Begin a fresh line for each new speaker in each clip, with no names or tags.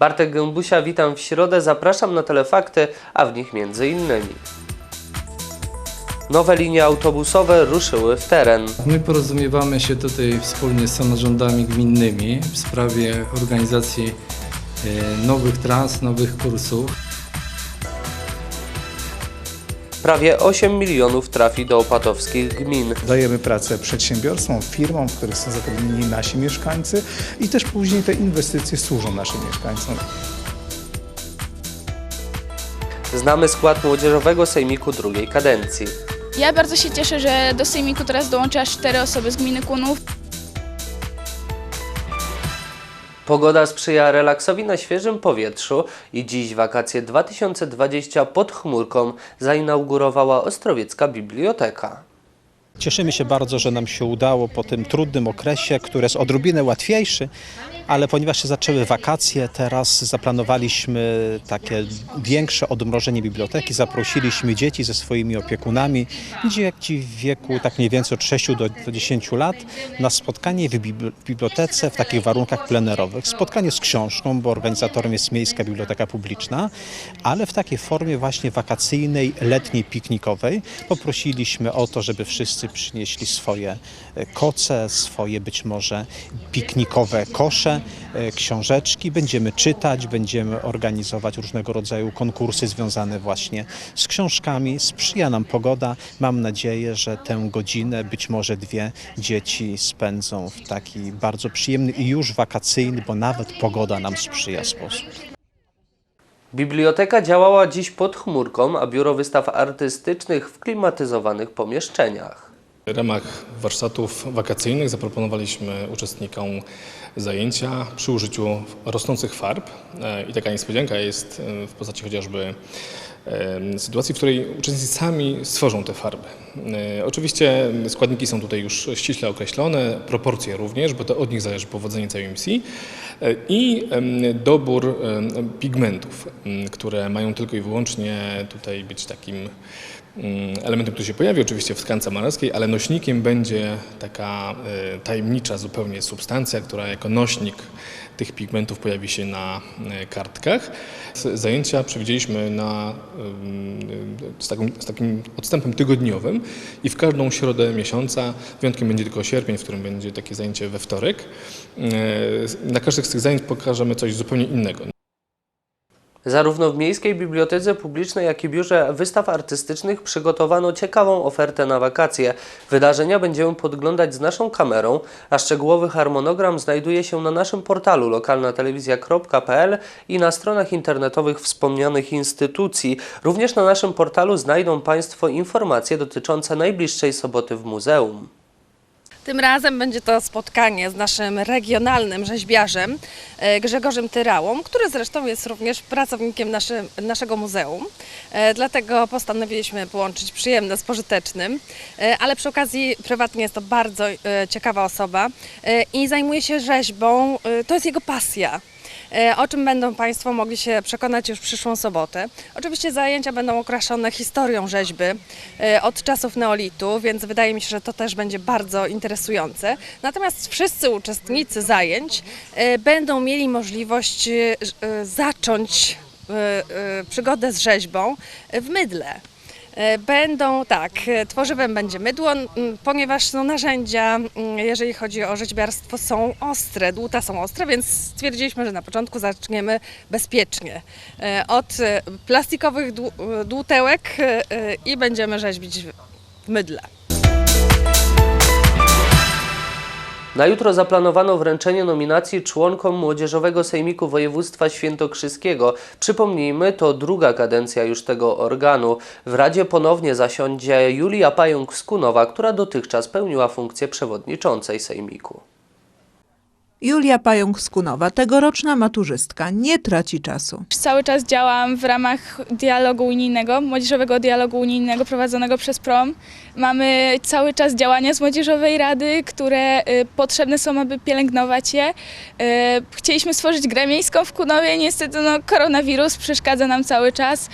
Bartek Gębusia, witam w środę, zapraszam na telefakty, a w nich między innymi. Nowe linie autobusowe ruszyły w teren.
My porozumiewamy się tutaj wspólnie z samorządami gminnymi w sprawie organizacji e, nowych tras, nowych kursów.
Prawie 8 milionów trafi do opatowskich gmin.
Dajemy pracę przedsiębiorstwom, firmom, w których są zatrudnieni nasi mieszkańcy i też później te inwestycje służą naszym mieszkańcom.
Znamy skład młodzieżowego sejmiku drugiej kadencji.
Ja bardzo się cieszę, że do Sejmiku teraz dołączy aż cztery osoby z gminy Kunów.
Pogoda sprzyja relaksowi na świeżym powietrzu i dziś wakacje 2020 pod chmurką zainaugurowała Ostrowiecka Biblioteka.
Cieszymy się bardzo, że nam się udało po tym trudnym okresie, który jest odrobinę łatwiejszy, ale ponieważ się zaczęły wakacje, teraz zaplanowaliśmy takie większe odmrożenie biblioteki. Zaprosiliśmy dzieci ze swoimi opiekunami, dzieci w wieku tak mniej więcej od 6 do, do 10 lat, na spotkanie w bibliotece w takich warunkach plenerowych. Spotkanie z książką, bo organizatorem jest Miejska Biblioteka Publiczna, ale w takiej formie właśnie wakacyjnej, letniej, piknikowej. Poprosiliśmy o to, żeby wszyscy przynieśli swoje e, koce, swoje być może piknikowe kosze, e, książeczki. Będziemy czytać, będziemy organizować różnego rodzaju konkursy związane właśnie z książkami. Sprzyja nam pogoda. Mam nadzieję, że tę godzinę, być może dwie, dzieci spędzą w taki bardzo przyjemny i już wakacyjny, bo nawet pogoda nam sprzyja sposób.
Biblioteka działała dziś pod chmurką, a biuro wystaw artystycznych w klimatyzowanych pomieszczeniach.
W ramach warsztatów wakacyjnych zaproponowaliśmy uczestnikom zajęcia przy użyciu rosnących farb. E, I taka niespodzianka jest e, w postaci chociażby e, sytuacji, w której uczestnicy sami stworzą te farby. Oczywiście składniki są tutaj już ściśle określone, proporcje również, bo to od nich zależy powodzenie całej misji i dobór pigmentów, które mają tylko i wyłącznie tutaj być takim elementem, który się pojawi oczywiście w tkance malarskiej, ale nośnikiem będzie taka e, tajemnicza zupełnie substancja, która jako nośnik tych pigmentów pojawi się na e, kartkach. Zajęcia przewidzieliśmy na, z, takim, z takim odstępem tygodniowym i w każdą środę miesiąca, wyjątkiem będzie tylko sierpień, w którym będzie takie zajęcie we wtorek. E, Na każdych z tych zajęć pokażemy coś zupełnie innego.
Zarówno w Miejskiej Bibliotece Publicznej, jak i Biurze Wystaw Artystycznych przygotowano ciekawą ofertę na wakacje. Wydarzenia będziemy podglądać z naszą kamerą, a szczegółowy harmonogram znajduje się na naszym portalu lokalnatelewizja.pl i na stronach internetowych wspomnianych instytucji. Również na naszym portalu znajdą Państwo informacje dotyczące najbliższej soboty w muzeum.
Tym razem będzie to spotkanie z naszym regionalnym rzeźbiarzem e, Grzegorzem Tyrałą, który zresztą jest również pracownikiem naszy, naszego muzeum. E, Dlatego postanowiliśmy połączyć przyjemne z pożytecznym, E, ale przy okazji prywatnie jest to bardzo ciekawa osoba i zajmuje się rzeźbą. To jest jego pasja. E, O czym będą Państwo mogli się przekonać już przyszłą sobotę. Oczywiście zajęcia będą okraszone historią rzeźby e, od czasów neolitu, więc wydaje mi się, że to też będzie bardzo interesujące. Natomiast wszyscy uczestnicy zajęć e, będą mieli możliwość zacząć przygodę z rzeźbą w mydle. E, Będą tak, e, tworzywem będzie mydło, ponieważ no, narzędzia, jeżeli chodzi o rzeźbiarstwo, są ostre, dłuta są ostre, więc stwierdziliśmy, że na początku zaczniemy bezpiecznie. E, Od plastikowych dłu- dłutełek i będziemy rzeźbić w mydle.
Na jutro zaplanowano wręczenie nominacji członkom Młodzieżowego Sejmiku Województwa Świętokrzyskiego. Przypomnijmy, to druga kadencja już tego organu. W Radzie ponownie zasiądzie Julia Pająk-Skunowa, która dotychczas pełniła funkcję przewodniczącej Sejmiku.
Julia Pająk-Skunowa, tegoroczna maturzystka, nie traci czasu.
Cały czas działam w ramach dialogu unijnego, młodzieżowego dialogu unijnego prowadzonego przez PROM. Mamy cały czas działania z Młodzieżowej Rady, które y, potrzebne są, aby pielęgnować je. Y, chcieliśmy stworzyć grę miejską w Kunowie, niestety no, koronawirus przeszkadza nam cały czas.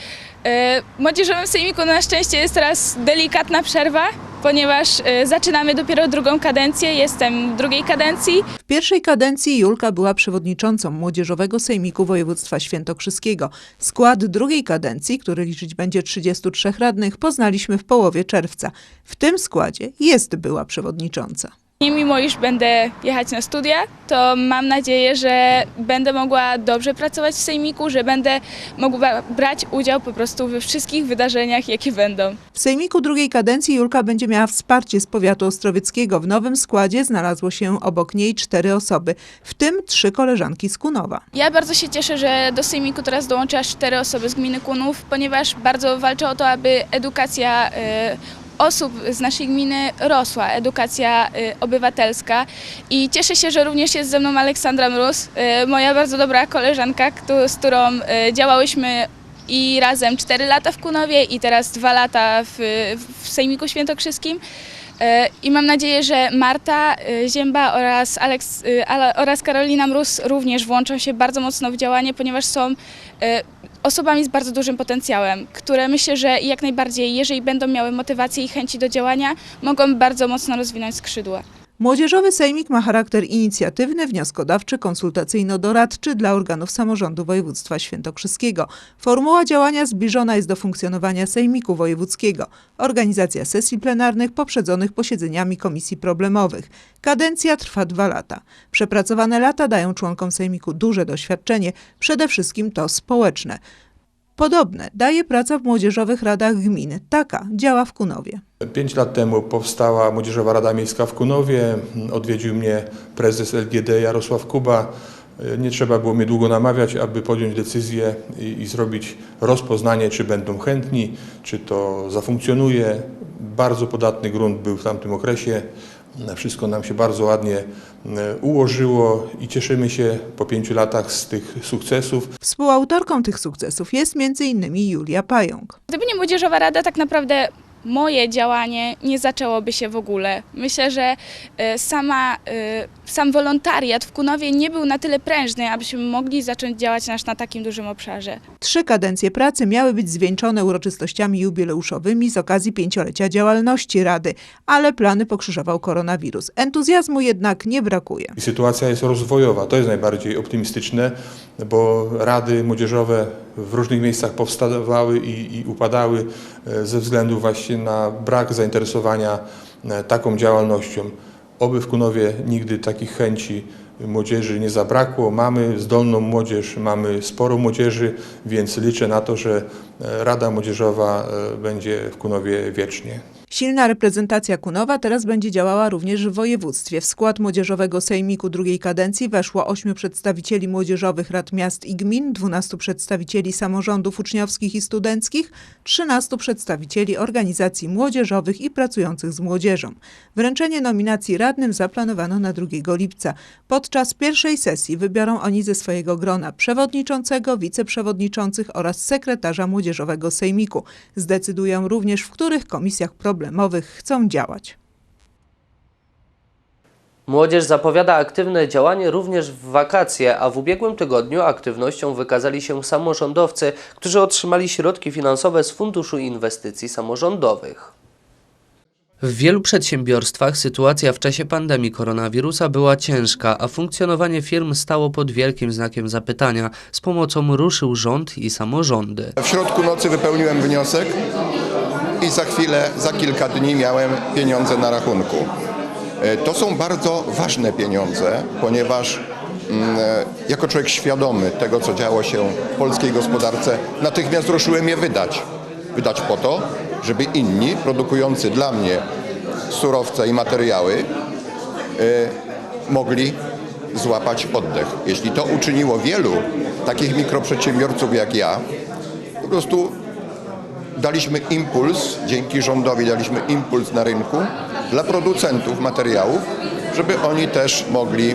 W Młodzieżowym Sejmiku na szczęście jest teraz delikatna przerwa, ponieważ y, zaczynamy dopiero drugą kadencję, jestem w drugiej kadencji.
W pierwszej kadencji Julka była przewodniczącą Młodzieżowego Sejmiku Województwa Świętokrzyskiego. Skład drugiej kadencji, który liczyć będzie 33 radnych, poznaliśmy w połowie czerwca. W tym składzie jest była przewodnicząca.
Mimo iż będę jechać na studia, to mam nadzieję, że będę mogła dobrze pracować w Sejmiku, że będę mogła brać udział po prostu we wszystkich wydarzeniach, jakie będą.
W Sejmiku drugiej kadencji Julka będzie miała wsparcie z powiatu ostrowieckiego. W nowym składzie znalazło się obok niej cztery osoby, w tym trzy koleżanki z Kunowa.
Ja bardzo się cieszę, że do Sejmiku teraz dołączy aż cztery osoby z gminy Kunów, ponieważ bardzo walczę o to, aby edukacja y, osób z naszej gminy rosła, edukacja y, obywatelska i cieszę się, że również jest ze mną Aleksandra Mróz, y, moja bardzo dobra koleżanka, z którą y, działałyśmy i razem 4 lata w Kunowie i teraz 2 lata w, w Sejmiku Świętokrzyskim. I mam nadzieję, że Marta Zięba oraz, oraz Karolina Mróz również włączą się bardzo mocno w działanie, ponieważ są osobami z bardzo dużym potencjałem, które myślę, że jak najbardziej, jeżeli będą miały motywację i chęci do działania, mogą bardzo mocno rozwinąć skrzydła.
Młodzieżowy Sejmik ma charakter inicjatywny, wnioskodawczy, konsultacyjno-doradczy dla organów samorządu województwa świętokrzyskiego. Formuła działania zbliżona jest do funkcjonowania Sejmiku Wojewódzkiego. Organizacja sesji plenarnych poprzedzonych posiedzeniami komisji problemowych. Kadencja trwa dwa lata. Przepracowane lata dają członkom Sejmiku duże doświadczenie, przede wszystkim to społeczne. Podobne daje praca w młodzieżowych radach gmin. Taka działa w Kunowie.
Pięć lat temu powstała Młodzieżowa Rada Miejska w Kunowie. Odwiedził mnie prezes LGD Jarosław Kuba. Nie trzeba było mnie długo namawiać, aby podjąć decyzję i, i zrobić rozpoznanie, czy będą chętni, czy to zafunkcjonuje. Bardzo podatny grunt był w tamtym okresie. Wszystko nam się bardzo ładnie e, ułożyło i cieszymy się po pięciu latach z tych sukcesów.
Współautorką tych sukcesów jest m.in. Julia Pająk.
Gdyby nie Młodzieżowa Rada, tak naprawdę moje działanie nie zaczęłoby się w ogóle. Myślę, że e, sama, e, sam wolontariat w Kunowie nie był na tyle prężny, abyśmy mogli zacząć działać nasz na takim dużym obszarze.
Trzy kadencje pracy miały być zwieńczone uroczystościami jubileuszowymi z okazji pięciolecia działalności Rady, ale plany pokrzyżował koronawirus. Entuzjazmu jednak nie brakuje.
I sytuacja jest rozwojowa, to jest najbardziej optymistyczne, bo rady młodzieżowe w różnych miejscach powstawały i, i upadały e, ze względu właśnie na brak zainteresowania e, taką działalnością. Oby w Kunowie nigdy takich chęci młodzieży nie zabrakło. Mamy zdolną młodzież, mamy sporo młodzieży, więc liczę na to, że e, Rada Młodzieżowa e, będzie w Kunowie wiecznie.
Silna reprezentacja Kunowa teraz będzie działała również w województwie. W skład Młodzieżowego Sejmiku drugiej kadencji weszło ośmiu przedstawicieli młodzieżowych rad miast i gmin, 12 przedstawicieli samorządów uczniowskich i studenckich, 13 przedstawicieli organizacji młodzieżowych i pracujących z młodzieżą. Wręczenie nominacji radnym zaplanowano na 2 lipca. Podczas pierwszej sesji wybiorą oni ze swojego grona przewodniczącego, wiceprzewodniczących oraz sekretarza Młodzieżowego Sejmiku. Zdecydują również, w których komisjach problemowych chcą działać.
Młodzież zapowiada aktywne działanie również w wakacje, a w ubiegłym tygodniu aktywnością wykazali się samorządowcy, którzy otrzymali środki finansowe z Funduszu Inwestycji Samorządowych. W wielu przedsiębiorstwach sytuacja w czasie pandemii koronawirusa była ciężka, a funkcjonowanie firm stało pod wielkim znakiem zapytania. Z pomocą ruszył rząd i samorządy.
W środku nocy wypełniłem wniosek i za chwilę, za kilka dni miałem pieniądze na rachunku. E, To są bardzo ważne pieniądze, ponieważ mm, e, jako człowiek świadomy tego, co działo się w polskiej gospodarce, natychmiast ruszyłem je wydać. Wydać po to, żeby inni, produkujący dla mnie surowce i materiały, e, mogli złapać oddech. Jeśli to uczyniło wielu takich mikroprzedsiębiorców jak ja, po prostu daliśmy impuls, dzięki rządowi daliśmy impuls na rynku dla producentów materiałów, żeby oni też mogli y,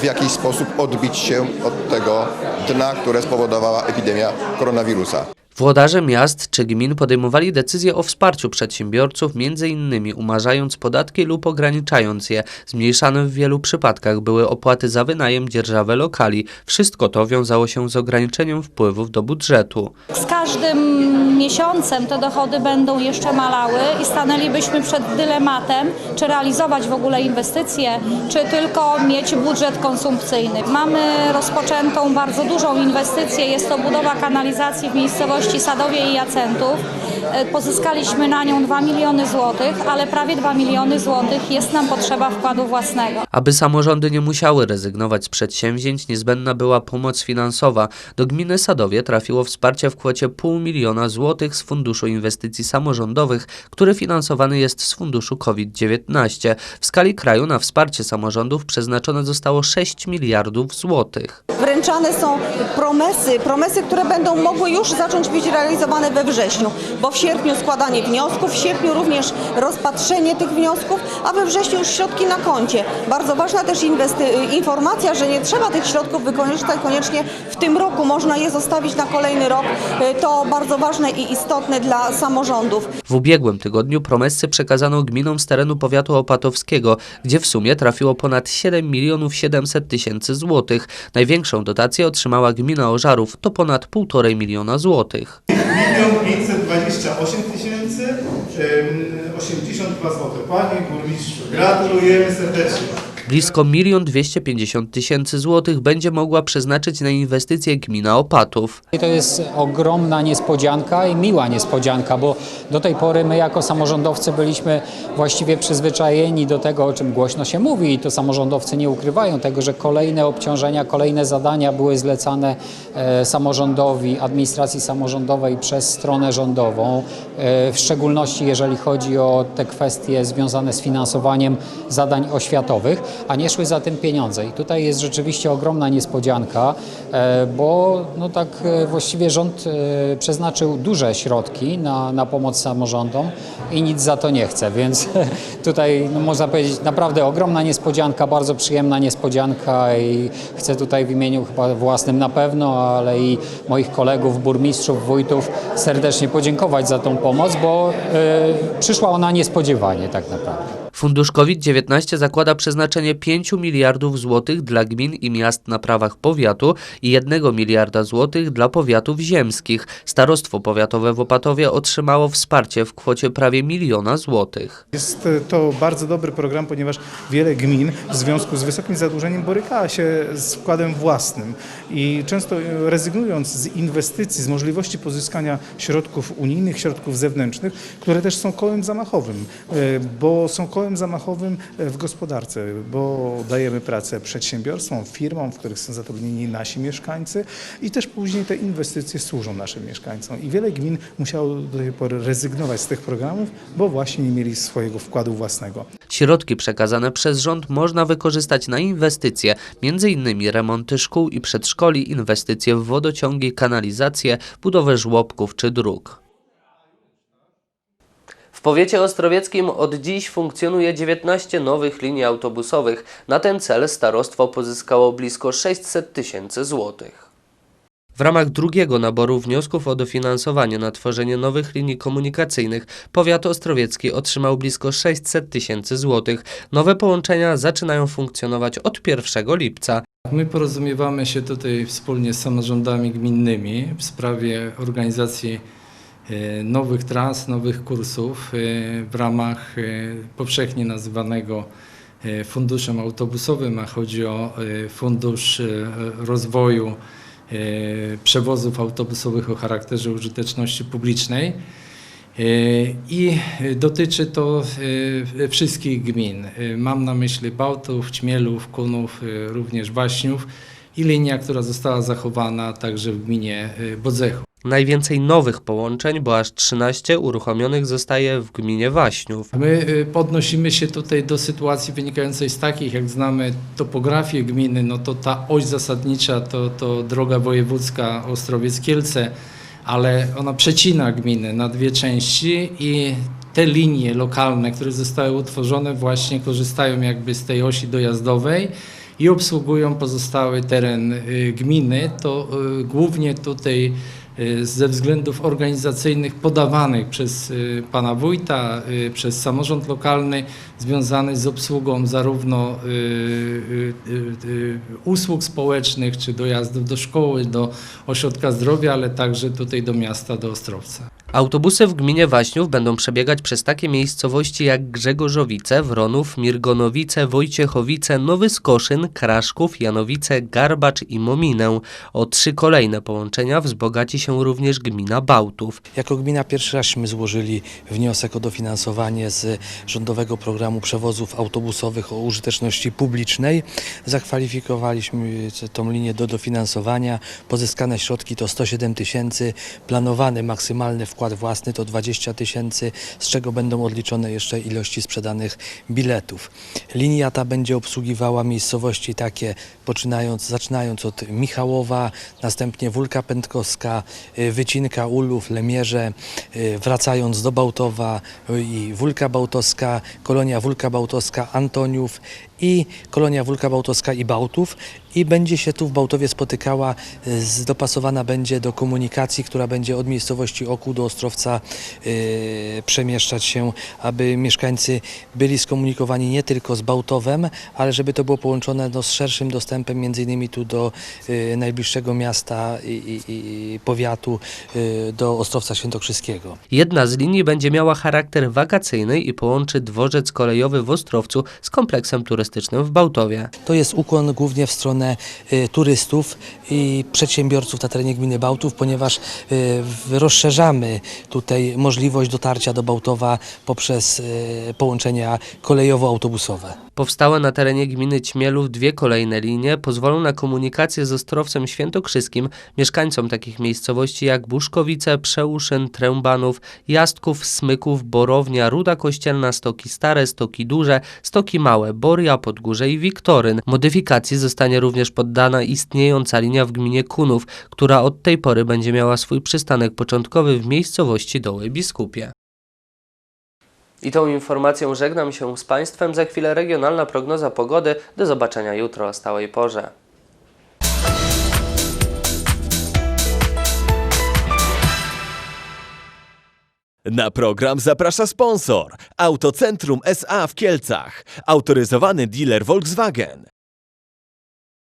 w jakiś sposób odbić się od tego dna, które spowodowała epidemia koronawirusa.
Włodarze miast czy gmin podejmowali decyzje o wsparciu przedsiębiorców, m.in. umarzając podatki lub ograniczając je. Zmniejszane w wielu przypadkach były opłaty za wynajem dzierżawy lokali. Wszystko to wiązało się z ograniczeniem wpływów do budżetu.
Z każdym miesiącem te dochody będą jeszcze malały i stanęlibyśmy przed dylematem, czy realizować w ogóle inwestycje, czy tylko mieć budżet konsumpcyjny. Mamy rozpoczętą bardzo dużą inwestycję, jest to budowa kanalizacji w miejscowości Sadowie i Jacentów. E, Pozyskaliśmy na nią 2 miliony złotych, ale prawie 2 miliony złotych jest nam potrzeba wkładu własnego.
Aby samorządy nie musiały rezygnować z przedsięwzięć, niezbędna była pomoc finansowa. Do gminy Sadowie trafiło wsparcie w kwocie pół miliona złotych z Funduszu Inwestycji Samorządowych, który finansowany jest z funduszu COVID-19. W skali kraju na wsparcie samorządów przeznaczone zostało 6 miliardów złotych.
Wręczane są promesy, promesy, które będą mogły już zacząć być realizowane we wrześniu, bo w sierpniu składanie wniosków, w sierpniu również rozpatrzenie tych wniosków, a we wrześniu już środki na koncie. Bardzo ważna też informacja, że nie trzeba tych środków wykorzystać koniecznie w tym roku, można je zostawić na kolejny rok. Y, To bardzo ważne i istotne dla samorządów.
W ubiegłym tygodniu promesy przekazano gminom z terenu powiatu opatowskiego, gdzie w sumie trafiło ponad 7 milionów 700 tysięcy złotych. Największą dotację otrzymała gmina Ożarów, to ponad 1,5 miliona złotych.
1 528 tysięcy em, 82 zł. Panie burmistrzu, gratulujemy serdecznie.
Blisko 1 250 tysięcy złotych będzie mogła przeznaczyć na inwestycje gmina Opatów.
To jest ogromna niespodzianka i miła niespodzianka, bo do tej pory my jako samorządowcy byliśmy właściwie przyzwyczajeni do tego, o czym głośno się mówi. I to samorządowcy nie ukrywają tego, że kolejne obciążenia, kolejne zadania były zlecane e, samorządowi, administracji samorządowej przez stronę rządową, e, w szczególności jeżeli chodzi o te kwestie związane z finansowaniem zadań oświatowych, a nie szły za tym pieniądze. I tutaj jest rzeczywiście ogromna niespodzianka, e, bo no tak e, właściwie rząd e, przeznaczył duże środki na, na pomoc samorządom i nic za to nie chce, więc tutaj no można powiedzieć naprawdę ogromna niespodzianka, bardzo przyjemna niespodzianka i chcę tutaj w imieniu chyba własnym na pewno, ale i moich kolegów, burmistrzów, wójtów serdecznie podziękować za tą pomoc, bo e, przyszła ona niespodziewanie tak naprawdę.
Fundusz COVID-19 zakłada przeznaczenie 5 miliardów złotych dla gmin i miast na prawach powiatu i 1 miliarda złotych dla powiatów ziemskich. Starostwo powiatowe w Opatowie otrzymało wsparcie w kwocie prawie miliona złotych.
Jest e, to bardzo dobry program, ponieważ wiele gmin w związku z wysokim zadłużeniem borykała się z wkładem własnym i często e, rezygnując z inwestycji, z możliwości pozyskania środków unijnych, środków zewnętrznych, które też są kołem zamachowym, e, bo są kołem zamachowym e, w gospodarce, bo dajemy pracę przedsiębiorstwom, firmom, w których są zatrudnieni nasi mieszkańcy i też później te inwestycje służą naszym mieszkańcom. I wiele gmin musiało do tej pory rezygnować z tych programów, bo właśnie nie mieli swojego wkładu własnego.
Środki przekazane przez rząd można wykorzystać na inwestycje, m.in. remonty szkół i przedszkoli, inwestycje w wodociągi, kanalizację, budowę żłobków czy dróg. W powiecie ostrowieckim od dziś funkcjonuje 19 nowych linii autobusowych. Na ten cel starostwo pozyskało blisko 600 tysięcy złotych. W ramach drugiego naboru wniosków o dofinansowanie na tworzenie nowych linii komunikacyjnych powiat ostrowiecki otrzymał blisko 600 tysięcy złotych. Nowe połączenia zaczynają funkcjonować od 1 lipca.
My porozumiewamy się tutaj wspólnie z samorządami gminnymi w sprawie organizacji e, nowych tras, nowych kursów e, w ramach e, powszechnie nazywanego funduszem autobusowym, a chodzi o fundusz rozwoju przewozów autobusowych o charakterze użyteczności publicznej. E, I dotyczy to e, wszystkich gmin. E, Mam na myśli Bałtów, Ćmielów, Kunów, e, również Waśniów i linia, która została zachowana także w gminie e, Bodzechu.
Najwięcej nowych połączeń, bo aż 13 uruchomionych zostaje w gminie Waśniów.
My e, podnosimy się tutaj do sytuacji wynikającej z takich, jak znamy topografię gminy, no to ta oś zasadnicza to, to droga wojewódzka Ostrowiec-Kielce, ale ona przecina gminę na dwie części i te linie lokalne, które zostały utworzone właśnie korzystają jakby z tej osi dojazdowej i obsługują pozostały teren y, gminy, to y, głównie tutaj y, ze względów organizacyjnych podawanych przez y, pana wójta, y, przez samorząd lokalny związany z obsługą zarówno y, y, y, y, usług społecznych, czy dojazdów do szkoły, do ośrodka zdrowia, ale także tutaj do miasta, do Ostrowca.
Autobusy w gminie Waśniów będą przebiegać przez takie miejscowości jak Grzegorzowice, Wronów, Mirgonowice, Wojciechowice, Nowy Skoszyn, Kraszków, Janowice, Garbacz i Mominę. O trzy kolejne połączenia wzbogaci się również gmina Bałtów.
Jako gmina pierwszy rażśmy złożyli wniosek o dofinansowanie z rządowego programu przewozów autobusowych o użyteczności publicznej. Zakwalifikowaliśmy tą linię do dofinansowania. Pozyskane środki to 107 tysięcy, planowany maksymalny wkład własny to 20 tysięcy, z czego będą odliczone jeszcze ilości sprzedanych biletów. Linia ta będzie obsługiwała miejscowości takie, poczynając, zaczynając od Michałowa, następnie Wólka Pętkowska, y, Wycinka, Ulów, Lemierze, y, wracając do Bałtowa y, i Wólka Bałtowska, kolonia Wólka Bałtowska, Antoniów i kolonia Wólka Bałtowska i Bałtów i będzie się tu w Bałtowie spotykała, dopasowana będzie do komunikacji, która będzie od miejscowości Oku do Ostrowca y, przemieszczać się, aby mieszkańcy byli skomunikowani nie tylko z Bałtowem, ale żeby to było połączone no, z szerszym dostępem między innymi tu do y, najbliższego miasta i, i, i powiatu, y, do Ostrowca Świętokrzyskiego.
Jedna z linii będzie miała charakter wakacyjny i połączy dworzec kolejowy w Ostrowcu z kompleksem turystycznym w Bałtowie.
To jest ukłon głównie w stronę turystów i przedsiębiorców na terenie gminy Bałtów, ponieważ rozszerzamy tutaj możliwość dotarcia do Bałtowa poprzez y, połączenia kolejowo-autobusowe.
Powstałe na terenie gminy Ćmielów dwie kolejne linie pozwolą na komunikację z Ostrowcem Świętokrzyskim mieszkańcom takich miejscowości jak Buszkowice, Przełuszyn, Trębanów, Jastków, Smyków, Borownia, Ruda Kościelna, Stoki Stare, Stoki Duże, Stoki Małe, Boria, Podgórze i Wiktoryn. Modyfikacji zostanie również poddana istniejąca linia w gminie Kunów, która od tej pory będzie miała swój przystanek początkowy w miejscowości Doły Biskupie. I tą informacją żegnam się z Państwem. Za chwilę regionalna prognoza pogody. Do zobaczenia jutro o stałej porze.
Na program zaprasza sponsor Autocentrum SA w Kielcach, autoryzowany dealer Volkswagen.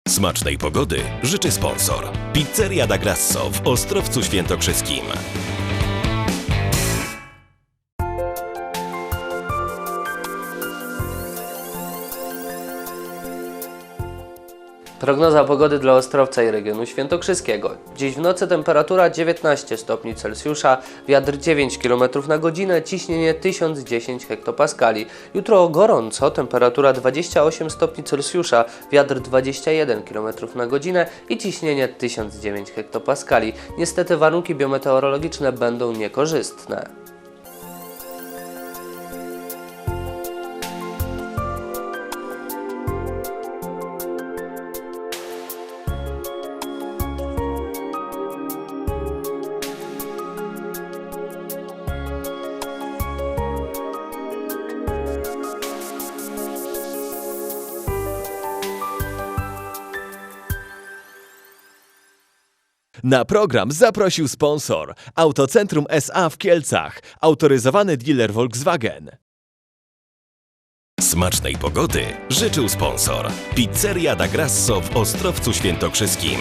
Smacznej pogody życzy sponsor Pizzeria da Grasso w Ostrowcu Świętokrzyskim.
Prognoza pogody dla Ostrowca i regionu świętokrzyskiego. Dziś w nocy temperatura 19 stopni Celsjusza, wiatr 9 km na godzinę, ciśnienie 1010 hektopaskali. Jutro gorąco, temperatura 28 stopni Celsjusza, wiatr 21 km na godzinę i ciśnienie 1009 hektopaskali. Niestety warunki biometeorologiczne będą niekorzystne.
Na program zaprosił sponsor Autocentrum SA w Kielcach, autoryzowany dealer Volkswagen. Smacznej pogody życzył sponsor Pizzeria da Grasso w Ostrowcu Świętokrzyskim.